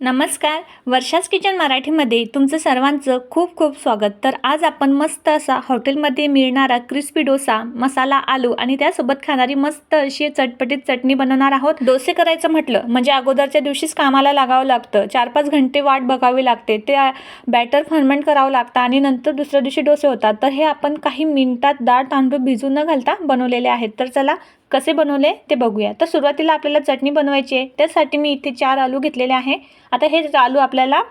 नमस्कार. वर्षास किचन मराठीमध्ये तुमचं सर्वांचं खूप खूप स्वागत. तर आज आपण मस्त असा हॉटेलमध्ये मिळणारा क्रिस्पी डोसा मसाला आलू आणि त्यासोबत खाणारी मस्त अशी चटपटीत चटणी बनवणार आहोत. डोसे करायचं म्हटलं म्हणजे अगोदरच्या दिवशीच कामाला लागावं लागतं. चार पाच घंटे वाट बघावी लागते. ते बॅटर फर्मेंट करावं लागतं आणि नंतर दुसऱ्या दिवशी डोसे होतात. तर हे आपण काही मिनिटात डाळ तांदूळ भिजू न घालता बनवलेले आहेत. तर चला कसे बनवले ते बघूया. तर सुरुवातीला आपल्याला चटणी बनवायची आहे. त्यासाठी मी इथे चार आलू घेतलेले आहे. आता हे आलू आपल्याला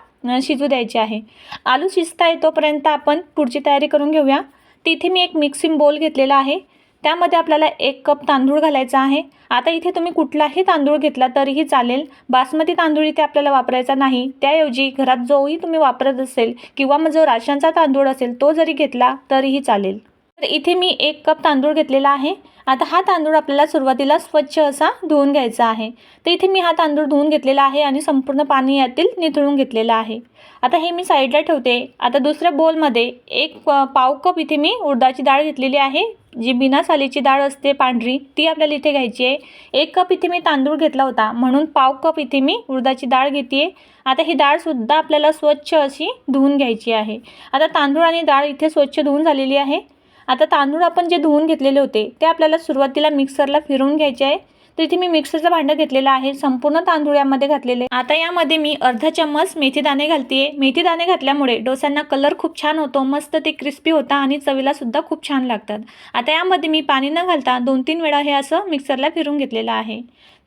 शिजू द्यायचे आहे. आलू शिजता येतोपर्यंत आपण पुढची तयारी करून घेऊया. तिथे मी एक मिक्सिंग बोल घेतलेला आहे. त्यामध्ये आपल्याला एक कप तांदूळ घालायचा आहे. आता इथे तुम्ही कुठलाही तांदूळ घेतला तरीही चालेल. बासमती तांदूळ इथे आपल्याला वापरायचा नाही. त्याऐवजी घरात जोही तुम्ही वापरत असेल किंवा मग जो राशनचा तांदूळ असेल तो जरी घेतला तरीही चालेल. तर इथे मी एक कप तांदूळ घेतलेला आहे. आता हा तांदूळ आपल्याला सुरुवातीला स्वच्छ असा धुवून घ्यायचा आहे. तर इथे मी हा तांदूळ धुवून घेतलेला आहे आणि संपूर्ण पाणी यातील निथळून घेतलेलं आहे. आता हे मी साईडला ठेवते. आता दुसऱ्या बोलमध्ये एक प- पाव कप इथे मी उडदाची डाळ घेतलेली आहे. जी बिना सालीची डाळ असते पांढरी ती आपल्याला इथे घ्यायची आहे. एक कप इथे मी तांदूळ घेतला होता. म्हणून पाव कप इथे मी उडदाची डाळ घेते आता ही डाळसुद्धा आपल्याला स्वच्छ अशी धुवून घ्यायची आहे. आता तांदूळ आणि डाळ इथे स्वच्छ धुवून झालेली आहे. आता तांदूळ आपण जे धुवून घेतलेले होते ते आपल्याला सुरुवातीला मिक्सरला फिरवून घ्यायचे आहे. तर इथे मी मिक्सरचं भांडं घेतलेलं आहे संपूर्ण तांदूळ यामध्ये घातलेले आता यामध्ये मी अर्धा चम्मच मेथी दाणे घालते मेथी दाणे घातल्यामुळे डोस्यांना कलर खूप छान होतो मस्त ते क्रिस्पी होता आणि चवीला सुद्धा खूप छान लागतात. आता यामध्ये मी पाणी न घालता दोन तीन वेळा हे असं मिक्सरला फिरून घेतलेलं आहे.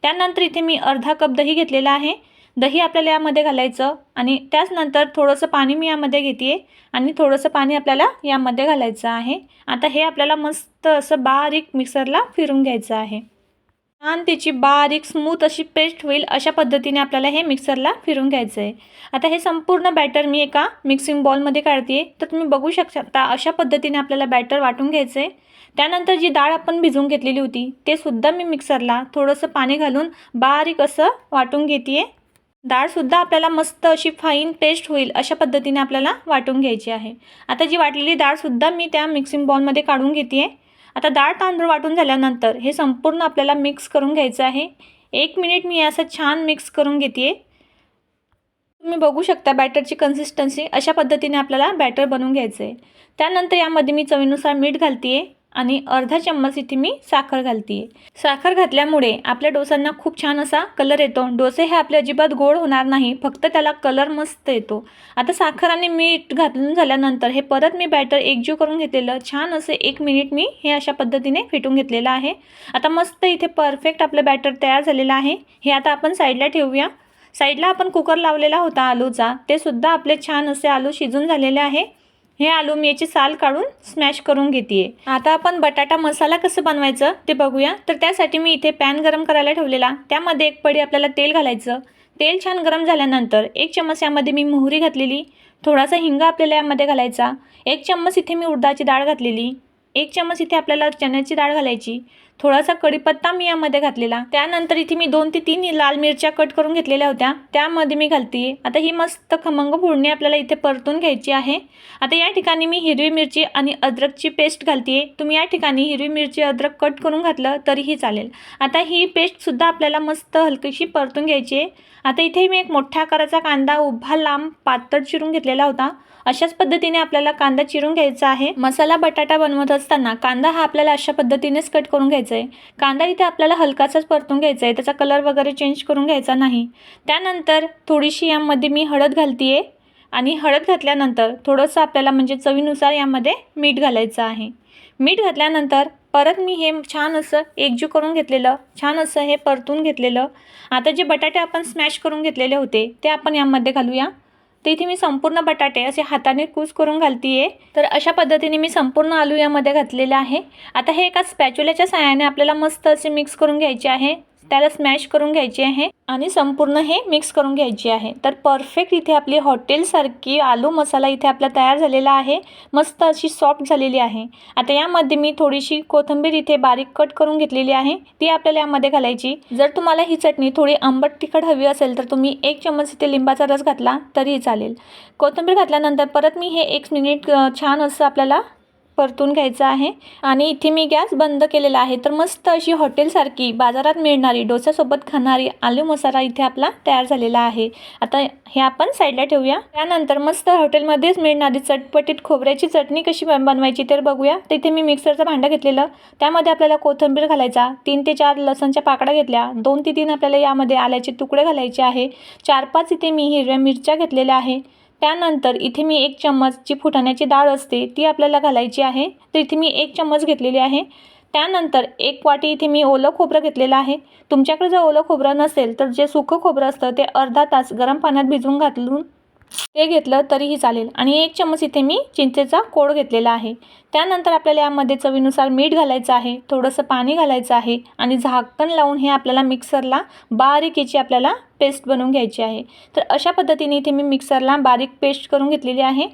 त्यानंतर इथे मी अर्धा कप दही घेतलेला आहे. दही आपल्याला यामध्ये घालायचं आणि त्याचनंतर थोडंसं पाणी मी यामध्ये घेते आणि थोडंसं पाणी आपल्याला यामध्ये घालायचं आहे. आता हे आपल्याला मस्त असं बारीक मिक्सरला फिरून घ्यायचं आहे. छान त्याची बारीक स्मूथ अशी पेस्ट होईल अशा पद्धतीने आपल्याला हे मिक्सरला फिरून घ्यायचं आहे आता हे संपूर्ण बॅटर मी एका मिक्सिंग बॉलमध्ये काढते. तर तुम्ही बघू शकता अशा पद्धतीने आपल्याला बॅटर वाटून घ्यायचं आहे त्यानंतर जी डाळ आपण भिजवून घेतलेली होती ते सुद्धा मी मिक्सरला थोडंसं पाणी घालून बारीक असं वाटून घेते डाळसुद्धा आपल्याला मस्त अशी फाईन पेस्ट होईल अशा पद्धतीने आपल्याला वाटून घ्यायची आहे. आता जी वाटलेली डाळसुद्धा मी त्या मिक्सिंग बॉलमध्ये काढून घेते आहे आता डाळ तांदूळ वाटून झाल्यानंतर हे संपूर्ण आपल्याला मिक्स करून घ्यायचं आहे. एक मिनिट मी असं छान मिक्स करून घेते तुम्ही बघू शकता बॅटरची कन्सिस्टन्सी अशा पद्धतीने आपल्याला बॅटर बनवून घ्यायचं आहे त्यानंतर यामध्ये मी चवीनुसार मीठ घालते आणि अर्धा चम्मच इथे मी साखर घालते साखर घातल्यामुळे आपल्या डोसांना खूप छान असा कलर येतो. डोसे हे आपले अजिबात गोड होणार नाही फक्त त्याला कलर मस्त येतो. आता साखर आणि मीठ घालून झाल्यानंतर हे परत मी बॅटर एकजीव करून घेतलेलं छान असं एक मिनिट मी हे अशा पद्धतीने फेटून घेतलेलं आहे. आता मस्त इथे परफेक्ट आपलं बॅटर तयार झालेलं आहे. हे आता आपण साईडला ठेवूया. साईडला आपण कुकर लावलेला होता आलूचा. ते सुद्धा आपले छान असे आलू शिजून झालेले आहे. हे आलू याची साल काढून स्मॅश करून घेते आता आपण बटाटा मसाला कसं बनवायचं ते बघूया. तर त्यासाठी मी इथे पॅन गरम करायला ठेवलेला. त्यामध्ये एक पडी आपल्याला तेल घालायचं. तेल छान गरम झाल्यानंतर एक चम्मच यामध्ये मी मोहरी घातलेली. थोडासा हिंग आपल्याला यामध्ये घालायचा. एक चम्मच इथे मी उडदाची डाळ घातलेली. एक चम्मच इथे आपल्याला चण्याची डाळ घालायची. थोडासा कढीपत्ता मी यामध्ये घातलेला. त्यानंतर इथे मी दोन ते तीन लाल मिरच्या कट करून घेतलेल्या होत्या. त्यामध्ये मी घालते. आता ही मस्त खमंग फोडणी आपल्याला इथे परतून घ्यायची आहे. आता या ठिकाणी मी हिरवी मिरची आणि अद्रकची पेस्ट घालते. तुम्ही या ठिकाणी हिरवी मिरची अद्रक कट करून घातलं तरीही चालेल. आता ही पेस्टसुद्धा आपल्याला मस्त हलकीशी परतून घ्यायची आहे. आता इथे मी एक मोठ्या आकाराचा कांदा उभा लांब पातळ चिरून घेतलेला होता. अशाच पद्धतीने आपल्याला कांदा चिरून घ्यायचा आहे. मसाला बटाटा बनवत असताना कांदा हा आपल्याला अशा पद्धतीनेच कट करून घ्यायचा आहे कांदा इथे आपल्याला हलकासाच परतून घ्यायचा आहे त्याचा कलर वगैरे चेंज करून घ्यायचा नाही. त्यानंतर थोडीशी यामध्ये मी हळद घालते आणि हळद घातल्यानंतर थोडंसं आपल्याला म्हणजे चवीनुसार यामध्ये मीठ घालायचं आहे. मीठ घातल्यानंतर परत मी हे छान असं एकजू करून घेतलेलं छान असं हे परतून घेतलेलं. आता जे बटाटे आपण स्मॅश करून घेतलेले होते ते आपण यामध्ये घालूया. तर इथे मी संपूर्ण बटाटे असे हाताने कूस करून घालते तर अशा पद्धतीने मी संपूर्ण आलू यामध्ये घातलेले आहे. आता हे एका स्पॅच्युल्याच्या साहाय्याने आपल्याला मस्त असे मिक्स करून घ्यायचे आहे. त्याला स्मॅश करून घ्यायची आहे आणि संपूर्ण हे मिक्स करून घ्यायची आहे. तर परफेक्ट इथे आपली हॉटेलसारखी आलू मसाला इथे आपला तयार झालेला आहे. मस्त अशी सॉफ्ट झालेली आहे. आता यामध्ये मी थोडीशी कोथिंबीर इथे बारीक कट करून घेतलेली आहे. ती आपल्याला यामध्ये घालायची. जर तुम्हाला ही चटणी थोडी आंबट तिखट हवी असेल तर तुम्ही एक चम्मच इथे लिंबाचा रस घातला तरीही चालेल. कोथिंबीर घातल्यानंतर परत मी हे एक मिनिट छान असं आपल्याला परतून घ्यायचा आहे. आणि इथे मी गॅस बंद केलेला आहे. तर मस्त अशी हॉटेलसारखी बाजारात मिळणारी डोस्यासोबत खाणारी आलू मसाला इथे आपला तयार झालेला आहे. आता हे आपण साईडला ठेवूया. त्यानंतर मस्त हॉटेलमध्येच मिळणारी चटपटीत खोबऱ्याची चटणी कशी बन- बनवायची तर बघूया. तर इथे मी मिक्सरचं भांडं घेतलेलं. त्यामध्ये आपल्याला कोथिंबीर घालायचा. तीन ते चार लसणच्या पाकड्या घेतल्या. दोन ते तीन आपल्याला यामध्ये आल्याचे तुकडे घालायचे आहे. चार पाच इथे मी हिरव्या मिरच्या घेतलेल्या आहे. त्यानंतर इथे मी एक चम्मच जी फुटाण्याची डाळ असते ती आपल्याला घालायची आहे. तर इथे मी एक चम्मच घेतलेली आहे. त्यानंतर एक वाटी इथे मी ओलं खोबरं घेतलेलं आहे. तुमच्याकडे जर ओलं खोबरं नसेल तर जे सुकं खोबरं असतं ते अर्धा तास गरम पाण्यात भिजवून घालून ते घेतलं तरीही चालेल. आणि एक चम्मच इथे मी चिंचेचा कोड घेतलेला आहे. त्यानंतर आपल्याला यामध्ये चवीनुसार मीठ घालायचं आहे थोडंसं पाणी घालायचं आहे आणि झाकण लावून हे आपल्याला मिक्सरला बारीक याची आपल्याला पेस्ट बनवून घ्यायची आहे. तर अशा पद्धतीने इथे मी मिक्सरला बारीक पेस्ट करून घेतलेली आहे.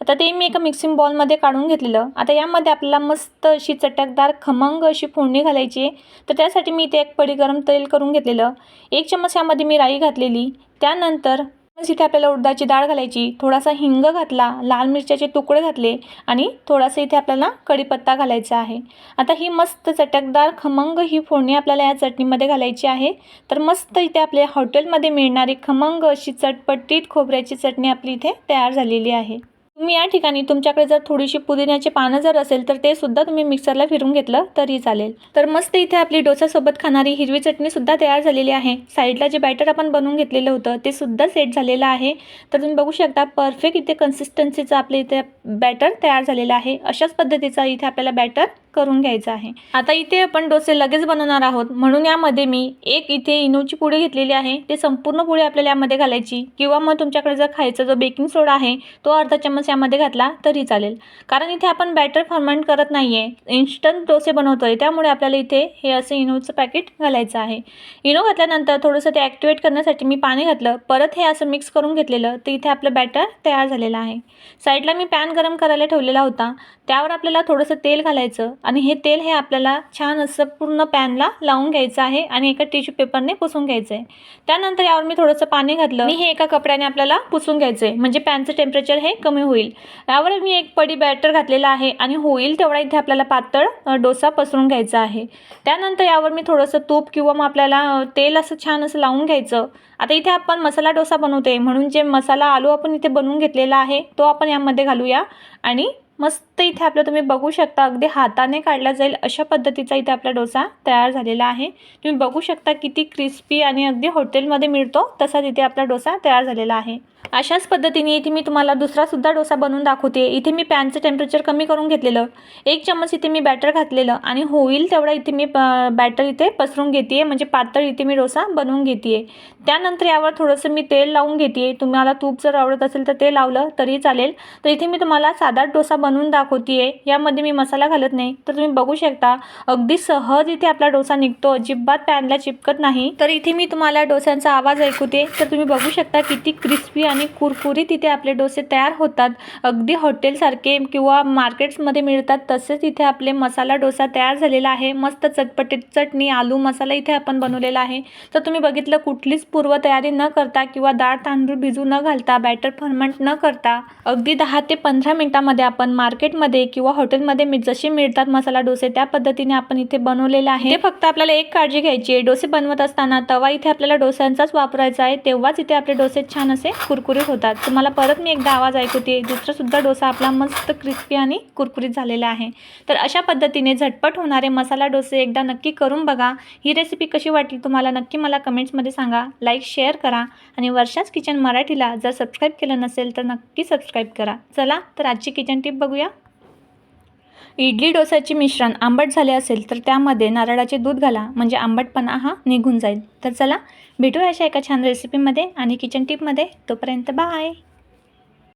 आता ते मी एका मिक्सिंग बॉलमध्ये काढून घेतलेलं. आता यामध्ये आपल्याला मस्त अशी चटकदार खमंग अशी फोडणी घालायची आहे. तर त्यासाठी मी इथे एक पडी गरम तेल करून घेतलेलं. एक चम्मच यामध्ये मी राई घातलेली. त्यानंतर इथे आपल्याला उडदाची डाळ घालायची थोडासा हिंग घातला लाल मिरच्याचे तुकडे घातले आणि थोडासा इथे आपल्याला कढीपत्ता घालायचा आहे. आता ही मस्त चटकदार खमंग ही फोडणी आपल्याला या चटणीमध्ये घालायची आहे. तर मस्त इथे आपल्या हॉटेलमध्ये मिळणारी खमंग अशी चटपटीत खोबऱ्याची चटणी आपली इथे तयार झालेली आहे. तुम्ही या ठिकाणी तुमच्याकडे जर थोडीशी पुदिन्याची पानं जर असेल तर ते सुद्धा तुम्ही मिक्सरला फिरून घेतलं तरी चालेल. तर मस्त इथे आपली डोसासोबत खाणारी हिरवी चटणी सुद्धा तयार झालेली आहे. साईडला जे बॅटर आपण बनवून घेतलेलं होतं ते सुद्धा सेट झालेलं आहे. तर तुम्ही बघू शकता परफेक्ट इथे कन्सिस्टन्सीचं आपलं इथे बॅटर तयार झालेलं आहे. अशाच पद्धतीचा इथे आपल्याला बॅटर करून घ्यायचं आहे. आता इथे आपण डोसे लगेच बनवणार आहोत. म्हणून यामध्ये मी एक इथे इनोची पुडी घेतलेली आहे. ते संपूर्ण पुडी आपल्याला यामध्ये घालायची. किंवा मग तुमच्याकडे जर खायचा जो बेकिंग सोडा आहे तो अर्धा चम्मच यामध्ये घातला तरी चालेल. कारण इथे आपण बॅटर फर्मेंट करत नाही आहे इन्स्टंट डोसे बनवतो आहे त्यामुळे आपल्याला इथे हे असं इनोचं पॅकेट घालायचं आहे. इनो घातल्यानंतर थोडंसं ते ॲक्टिवेट करण्यासाठी मी पाणी घातलं. परत हे असं मिक्स करून घेतलेलं. तर इथे आपलं बॅटर तयार झालेलं आहे. साईडला मी पॅन गरम करायला ठेवलेला होता. त्यावर आपल्याला थोडंसं तेल घालायचं. आणि हे तेल हे आपल्याला छान असं पूर्ण पॅनला लावून घ्यायचं आहे आणि एका टिश्यू पेपरने पुसून घ्यायचं आहे त्यानंतर यावर मी थोडंसं पाणी घातलं. आणि हे एका कपड्याने आपल्याला पुसून घ्यायचं आहे म्हणजे पॅनचं टेम्परेचर हे कमी होईल. यावर मी एक पडी बॅटर घातलेला आहे आणि होईल तेवढा इथे आपल्याला पातळ डोसा पसरून घ्यायचा आहे. त्यानंतर यावर मी थोडंसं तूप किंवा मग आपल्याला तेल असं छान असं लावून घ्यायचं. आता इथे आपण मसाला डोसा बनवते म्हणून जे मसाला आलू आपण इथे बनवून घेतलेला आहे तो आपण यामध्ये घालूया आणि मस्त इथे आपलं तुम्ही बघू शकता अगदी हाताने काढला जाईल अशा पद्धतीचा इथे आपला डोसा तयार झालेला आहे. तुम्ही बघू शकता किती क्रिस्पी आणि अगदी हॉटेलमध्ये मिळतो तसाच इथे आपला डोसा तयार झालेला आहे. अशाच पद्धतीने इथे मी तुम्हाला दुसरासुद्धा डोसा बनवून दाखवते. इथे मी पॅनचं टेम्परेचर कमी करून घेतलेलं. एक चम्मच इथे मी बॅटर घातलेलं आणि होईल तेवढा इथे मी बॅटर इथे पसरून घेते म्हणजे पातळ इथे मी डोसा बनवून घेते त्यानंतर यावर थोडंसं मी तेल लावून घेते. तुम्हाला तूप जर आवडत असेल तर ते लावलं तरी चालेल. तर इथे मी तुम्हाला साधा डोसा बनवून दाखवते यामध्ये मी मसाला घालत नाही. तर तुम्ही बघू शकता अगदी सहज इथे आपला डोसा निघतो. अजिबात पॅनला चिपकत नाही. तर इथे मी तुम्हाला डोस्यांचा आवाज ऐकूते तर तुम्ही बघू शकता किती क्रिस्पी आणि कुरकुरीत इथे आपले डोसे तयार होतात. अगदी हॉटेलसारखे किंवा मार्केट्समध्ये मिळतात तसेच इथे आपले मसाला डोसा तयार झालेला आहे. मस्त चटपटीत चटणी आलू मसाला इथे आपण बनवलेला आहे. तर तुम्ही बघितलं कुठलीच पूर्वतयारी न करता किंवा डाळ तांदूळ भिजू न घालता बॅटर फर्मंट न करता अगदी दहा ते पंधरा मिनटामध्ये आपण मार्केटमध्ये किंवा हॉटेलमध्ये जसे मिळतात मसाला डोसे त्या पद्धतीने आपण इथे बनवलेले आहे. ते फक्त आपल्याला एक काळजी घ्यायची आहे. डोसे बनवत असताना तवा इथे आपल्याला डोस्यांचाच वापरायचा आहे. तेव्हाच इथे आपले डोसे छान असे कुरकुरीत होतात. तुम्हाला परत मी एकदा आवाज ऐकवते दुसरासुद्धा डोसा आपला मस्त क्रिस्पी आणि कुरकुरीत झालेला आहे. तर अशा पद्धतीने झटपट होणारे मसाला डोसे एकदा नक्की करून बघा. ही रेसिपी कशी वाटली तुम्हाला नक्की मला कमेंट्समध्ये सांगा. लाईक शेअर करा आणि वर्षाच किचन मराठीला जर सबस्क्राईब केलं नसेल तर नक्की सबस्क्राईब करा. चला तर आजची किचन टिप बघूया. इडली डोसाचे मिश्रण आंबट झाले असेल तर त्यामध्ये नारळाचे दूध घाला म्हणजे आंबटपणा हा निघून जाईल. तर चला भेटूया अशा एका छान रेसिपीमध्ये आणि किचन टिपमध्ये तोपर्यंत बाय